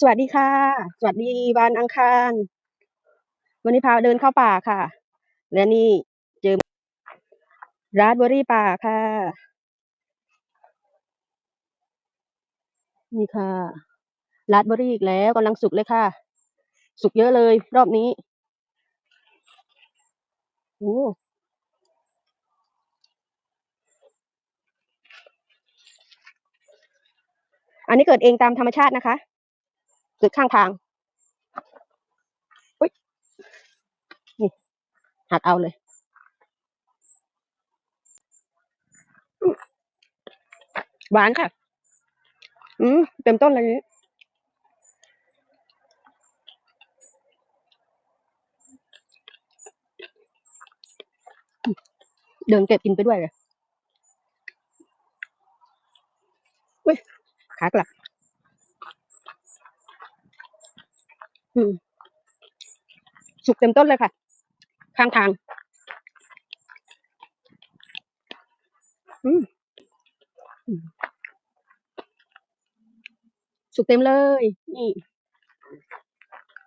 สวัสดีค่ะ สวัสดีวันอังคาร วันนี้พาเดินเข้าป่าค่ะ และนี่เจอราสเบอร์รี่ป่าค่ะ นี่ค่ะราสเบอร์รี่อีกแล้วกำลังสุกเลยค่ะ สุกเยอะเลยรอบนี้โอ้อันนี้เกิดเองตามธรรมชาตินะคะ เกิดข้างทางอุ๊ยนี่หักเอาเลยหวานค่ะ อืมเต็มต้นเลยนี้เดินเก็บกินไปด้วยเลยอุ้ยขากลับ อืม สุกเต็มต้นเลยค่ะ ข้างทาง สุกเต็มเลย นี่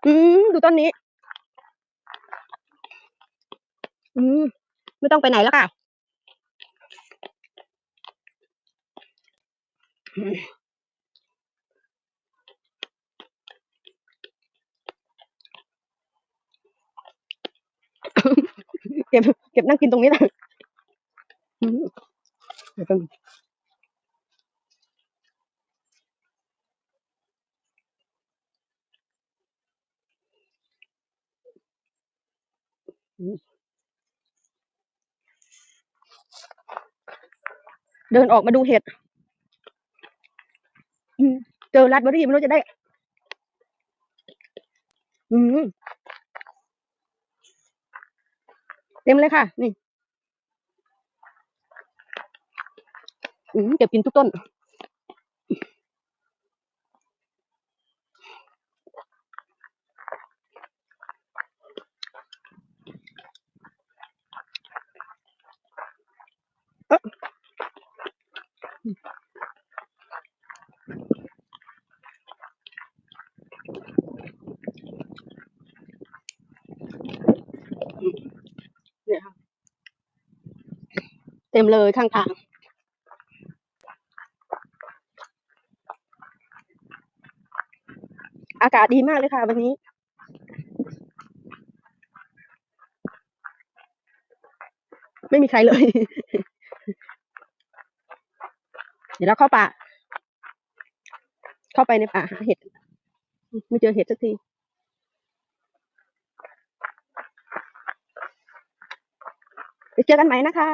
อืมดูต้นนี้ อืมไม่ต้องไปไหนแล้วค่ะอืม เก็บเก็บนั่งกินตรงนี้นะอืมเดี๋ยวแป๊บนึงอืมเดินออกมาดูเห็ดอืมเจอราสเบอร์รี่ไม่รู้จะได้ อืม เต็มเลยค่ะ นี่อืมเก็บกินทุกต้น เอ๊ะเนี่ยค่ะ เต็มเลยข้างทางอากาศดีมากเลยค่ะวันนี้ ไม่มีใครเลย เดี๋ยวเราเข้าป่า เข้าไปในป่าหาเห็ด ไม่เจอเห็ดสักทีไปเจอกันใหม่นะคะ